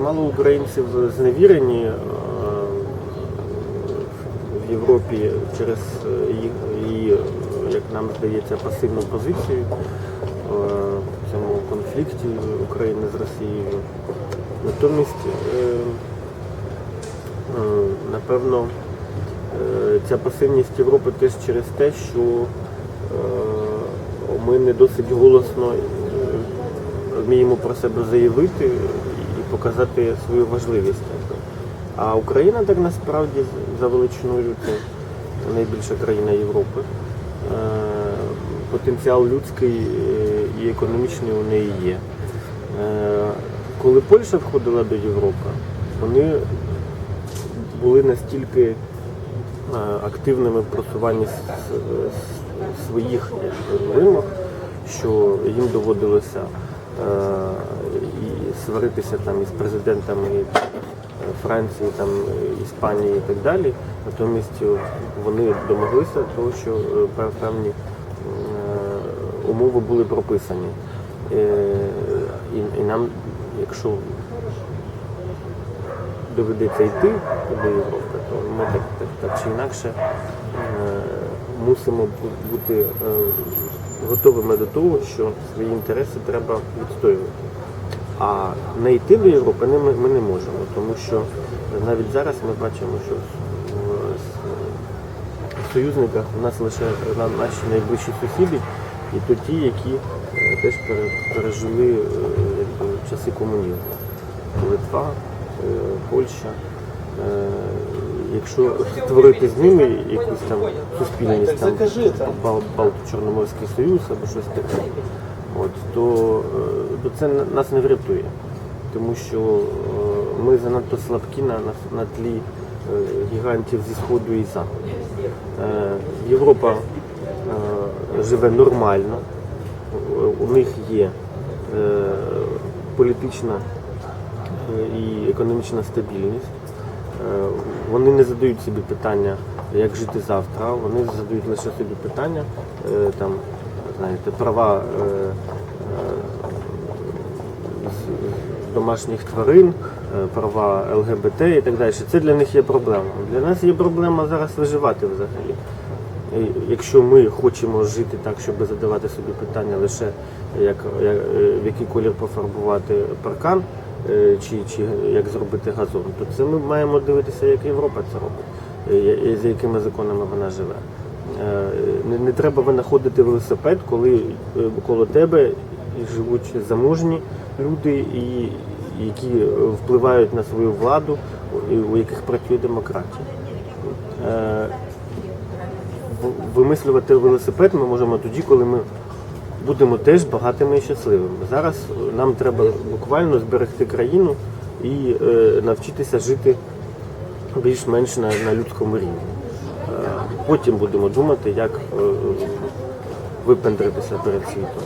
чимало українців зневірені е, в Європі через е, її, як нам здається, пасивну позицію е, в цьому конфлікті України з Росією. Натомість, напевно, ця пасивність Європи теж через те, що ми не досить голосно вміємо про себе заявити показати свою важливість. А Україна так насправді за величиною це найбільша країна Європи. Е, Потенціал людський е, і економічний у неї є. Е, Коли Польща входила до Європи, вони були настільки активними в просуванні своїх вимог, що їм доводилося і сваритися там із президентами е, Франції, там, е, Іспанії і так далі. Натомість е, вони домоглися того, що е, певні е, умови були прописані. Е, І, нам, якщо доведеться йти до Європи, то ми так, так, так чи інакше е, мусимо бути е, готовими до того, що свої інтереси треба відстоювати. А не йти до Європи ми, не можемо, тому що навіть зараз ми бачимо, що в союзниках у нас лише наші найближчі сусіди, і то ті, які е, теж пережили е, часи комунізму. Литва, е, Польща. Якщо створити з ними якусь там суспільність, там Бал- Балто-Чорноморський Союз або щось таке, от, то, е, то це на- нас не врятує. Тому що е, ми занадто слабкі на, на, на тлі е, гігантів зі Сходу і Заходу. Е, Європа е, живе нормально, у- у них є е, політична е, і економічна стабільність. Е, Вони не задають собі питання, як жити завтра, вони задають лише собі питання, е, там, знаєте, права е, домашніх тварин, права ЛГБТ і так далі. Це для них є проблема. Для нас є проблема зараз виживати взагалі. Якщо ми хочемо жити так, щоб задавати собі питання лише як, як, в який колір пофарбувати паркан чи, чи як зробити газон, то це ми маємо дивитися, як Європа це робить, е, за якими законами вона живе. Е, Не, не треба винаходити велосипед, коли е, коло тебе живуть заможні люди, і, які е, впливають на свою владу, і у яких працює демократія. Е, вимислювати велосипед ми можемо тоді, коли ми будемо теж багатими і щасливими. Зараз нам треба буквально зберегти країну і е, навчитися жити більш-менш на, на людському рівні. Е, потім будемо думати, як е, випендритися перед світом.